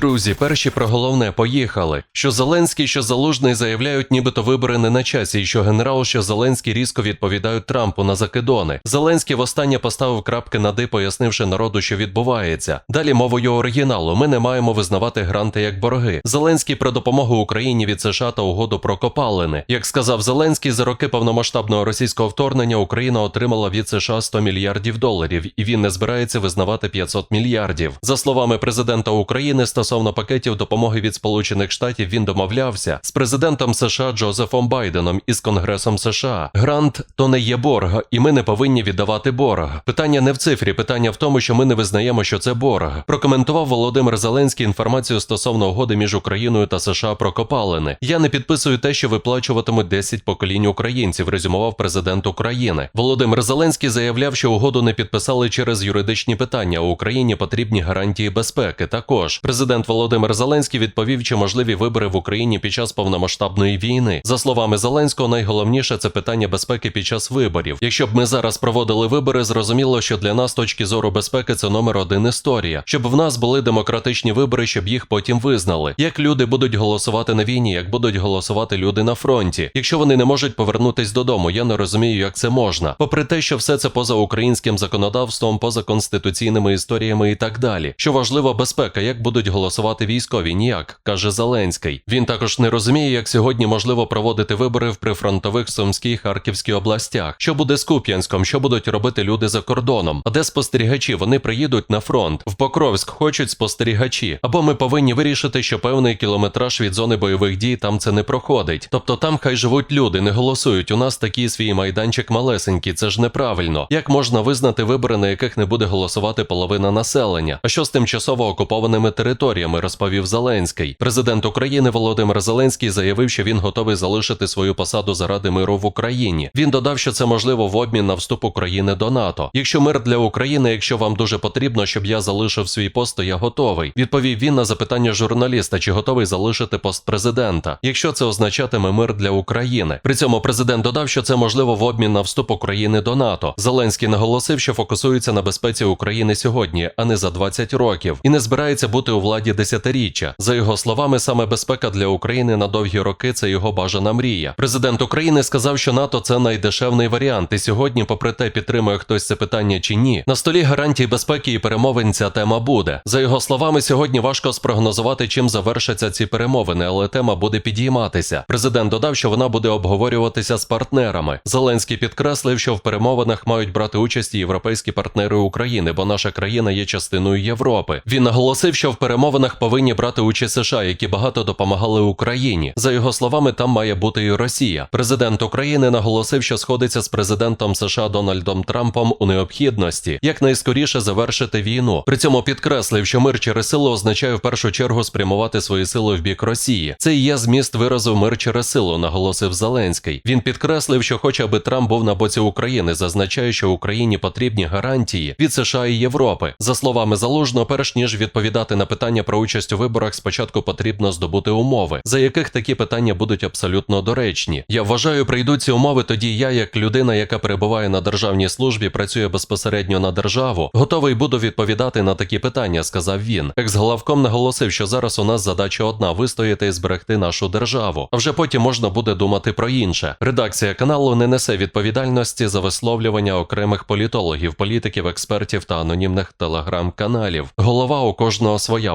Друзі, перші про головне поїхали. Що Зеленський, що Залужний заявляють, нібито вибори не на часі, і що генерал, що Зеленський різко відповідають Трампу на закидони. Зеленський востаннє поставив крапки над «і», пояснивши народу, що відбувається. Далі мовою оригіналу. Ми не маємо визнавати гранти як борги. Зеленський про допомогу Україні від США та угоду про копалини. Як сказав Зеленський, за роки повномасштабного російського вторгнення Україна отримала від США 100 мільярдів доларів, і він не збирається визнавати 500 мільярдів. За словами президента України, стосовно пакетів допомоги від Сполучених Штатів він домовлявся з президентом США Джозефом Байденом і з Конгресом США. Грант то не є борг, і ми не повинні віддавати борг. Питання не в цифрі, питання в тому, що ми не визнаємо, що це борг. Прокоментував Володимир Зеленський інформацію стосовно угоди між Україною та США про копалини. Я не підписую те, що виплачуватимуть 10 поколінь українців. Резюмував президент України. Володимир Зеленський заявляв, що угоду не підписали через юридичні питання. У Україні потрібні гарантії безпеки. Також президент Володимир Зеленський відповів, чи можливі вибори в Україні під час повномасштабної війни. За словами Зеленського, найголовніше це питання безпеки під час виборів. Якщо б ми зараз проводили вибори, зрозуміло, що для нас точки зору безпеки це номер один історія. Щоб в нас були демократичні вибори, щоб їх потім визнали. Як люди будуть голосувати на війні, як будуть голосувати люди на фронті. Якщо вони не можуть повернутись додому, я не розумію, як це можна. Попри те, що все це поза українським законодавством, поза конституційними історіями і так далі. Що важливо, безпека, як будуть голосувати військові, ніяк, каже Зеленський. Він також не розуміє, як сьогодні можливо проводити вибори в прифронтових Сумській Харківській областях. Що буде з Куп'янськом, що будуть робити люди за кордоном? А де спостерігачі? Вони приїдуть на фронт. В Покровськ хочуть спостерігачі. Або ми повинні вирішити, що певний кілометраж від зони бойових дій там це не проходить. Тобто там хай живуть люди, не голосують. У нас такий свій майданчик малесенький. Це ж неправильно. Як можна визнати вибори, на яких не буде голосувати половина населення? А що з тимчасово окупованими територіями? Розповів Зеленський. Президент України Володимир Зеленський заявив, що він готовий залишити свою посаду заради миру в Україні. Він додав, що це можливо в обмін на вступ України до НАТО. Якщо мир для України, якщо вам дуже потрібно, щоб я залишив свій пост, то я готовий. Відповів він на запитання журналіста, чи готовий залишити пост президента, якщо це означатиме мир для України. При цьому президент додав, що це можливо в обмін на вступ України до НАТО. Зеленський наголосив, що фокусується на безпеці України сьогодні, а не за 20 років, і не збирається бути у владі десятиріччя. За його словами, саме безпека для України на довгі роки це його бажана мрія. Президент України сказав, що НАТО це найдешевний варіант. І сьогодні, попри те, підтримує хтось це питання чи ні, на столі гарантій безпеки і перемовин ця тема буде. За його словами, сьогодні важко спрогнозувати, чим завершаться ці перемовини, але тема буде підійматися. Президент додав, що вона буде обговорюватися з партнерами. Зеленський підкреслив, що в перемовинах мають брати участь європейські партнери України, бо наша країна є частиною Європи. Він наголосив, що в перемовинах повинні брати участь США, які багато допомагали Україні. За його словами, там має бути і Росія. Президент України наголосив, що сходиться з президентом США Дональдом Трампом у необхідності якнайскоріше завершити війну. При цьому підкреслив, що мир через силу означає в першу чергу спрямувати свої сили в бік Росії. Це і є зміст виразу мир через силу, наголосив Зеленський. Він підкреслив, що хоче, аби Трамп був на боці України, зазначає, що Україні потрібні гарантії від США і Європи. За словами Залужного, перш ніж відповідати на питання про участь у виборах, спочатку потрібно здобути умови, за яких такі питання будуть абсолютно доречні. Я вважаю, прийдуть ці умови. Тоді я, як людина, яка перебуває на державній службі, працює безпосередньо на державу, готовий буду відповідати на такі питання, сказав він. Екс-главком наголосив, що зараз у нас задача одна вистояти і зберегти нашу державу. А вже потім можна буде думати про інше. Редакція каналу не несе відповідальності за висловлювання окремих політологів, політиків, експертів та анонімних телеграм-каналів. Голова у кожного своя